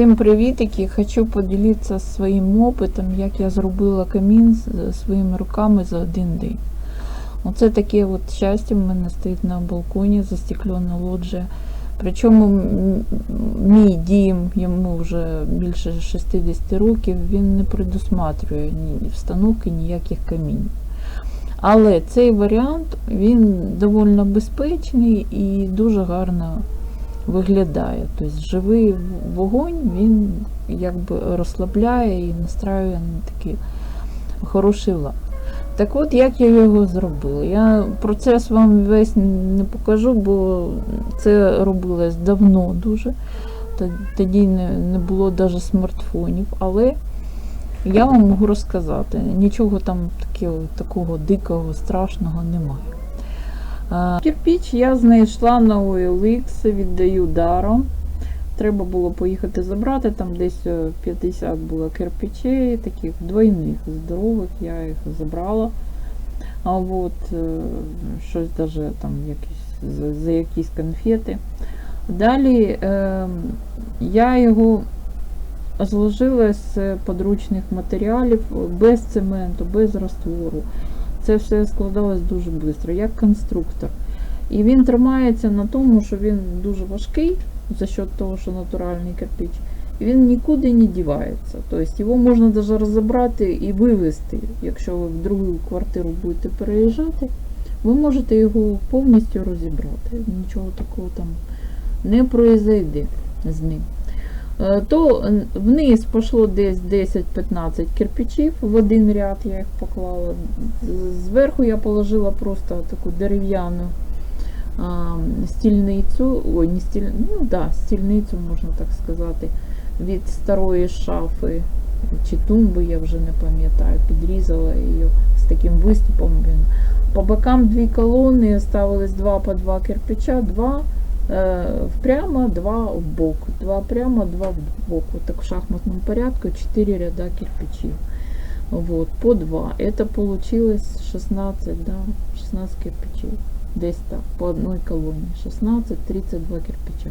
Всім привітики! Хочу поділитися своїм опитом, як я зробила камін своїми руками за один день. Оце таке от щастя в мене стоїть на балконі застеклена лоджія. Причому мій дім, йому вже більше 60 років, він не предусматрює ні встановки ніяких камінів. Але цей варіант він доволі безпечний і дуже гарно виглядає. Тобто живий вогонь він якби розслабляє і настраює на такий хороший лад. Так от, як я його зробила. Я процес вам весь не покажу, бо це робилось давно дуже. Тоді не, було навіть смартфонів, але я вам можу розказати, нічого там такого, такого дикого, страшного немає. А, Кирпіч я знайшла на OLX, віддаю даром. Треба було поїхати забрати, там десь е, 50 було кирпичей, таких двойних, здорових, я їх забрала. А от е, щось даже там якісь, за, за якісь конфети. Далі е, я його зложила з подручних матеріалів без цементу, без раствору. Це все складалось дуже швидко, як конструктор. І він тримається на тому, що він дуже важкий за счет того, що натуральний кирпич. І він нікуди не дівається. Тобто його можна навіть розібрати і вивезти. Якщо ви в другу квартиру будете переїжджати, ви можете його повністю розібрати. Нічого такого там не произойде з ним. Е, То вниз пішло десь 10-15 кирпичів в один ряд, я їх поклала. Зверху я положила просто таку дерев'яну стільницю, ой, не стіль, ну да, стільницю, можна так сказати, від старої шафи чи тумби, я вже не пам'ятаю, підрізала її з таким виступом. Він. По бокам дві колони, ставились два по два кирпича, два е, впрямо, два в бок, два прямо, два в бок. Вот так в шахматном порядку, четыре ряда кирпичей. Вот, по два. Это получилось 16, да, 16 кирпичей. Десь так, по одній колоні. 16, 32 кирпича.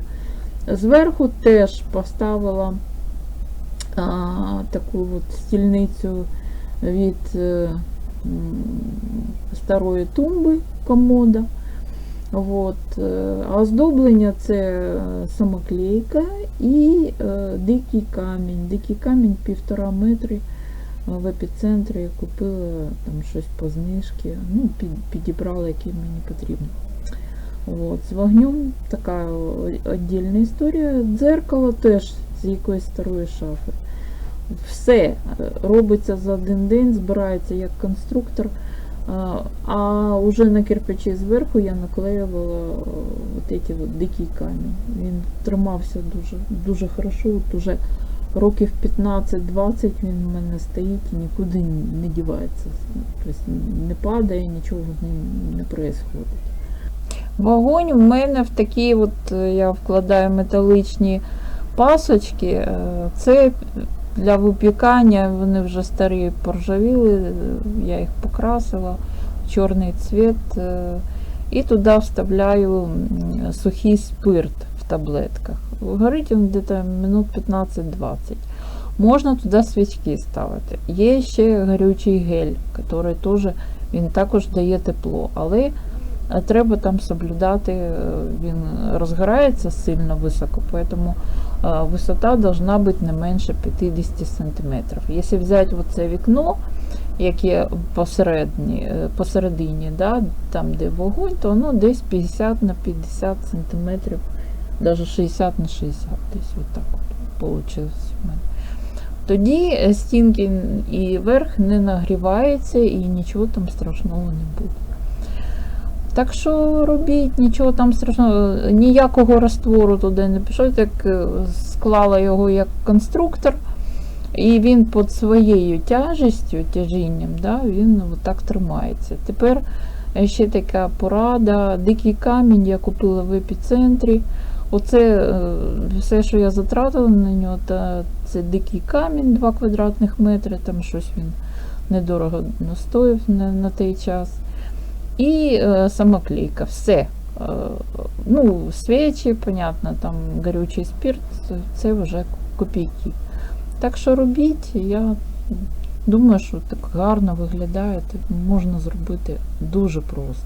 Зверху теж поставила а, таку от стільницю від е, м, старої тумби комода. От. е, оздоблення це е, самоклейка і е, дикий камінь. Дикий камінь півтора метри в епіцентрі я купила там щось по знижці, ну, під, підібрала, який мені потрібно. От. З вогнем така віддільна історія. Дзеркало теж з якоїсь старої шафи. Все е, робиться за один день, збирається як конструктор. А, уже на кирпичі зверху я наклеювала е, от эти вот дикий камінь. Він тримався дуже, дуже хорошо. От уже років 15-20 він в мене стоїть і нікуди не дівається. Тобто не падає, нічого з ним не відбувається. Вогонь в мене в такі, от е, я вкладаю металичні пасочки. е, Це для випікання, вони вже старі поржавіли, я їх покрасила в чорний цвіт. е, І туди вставляю сухий спирт в таблетках. Горить він десь минут 15-20. Можна туди свічки ставити. Є ще горючий гель, який теж він також дає тепло. Але треба там соблюдати, е, він розгорається сильно високо, поэтому е, висота должна бути не менше 50 см. Якщо взяти оце вікно, яке посередині, е, посередині да, там де вогонь, то воно десь 50 на 50 см, навіть 60 на 60, десь отак от вийшло в мене. Тоді стінки і верх не нагрівається і нічого там страшного не буде. Так що робіть, нічого там страшного, ніякого раствору туди не пішов, так е, склала його як конструктор, і він під своєю тяжестю, тяжінням, да, він отак тримається. Тепер ще така порада, дикий камінь я купила в епіцентрі. Оце е, все, що я затратила на нього, це дикий камінь 2 квадратних метри, там щось він недорого стоїв на, на той час. І е, самоклейка, все. Е, ну, свічі, понятно, там горючий спирт, це- вже копійки. Так що робіть, я думаю, що так гарно виглядає, можна зробити дуже просто.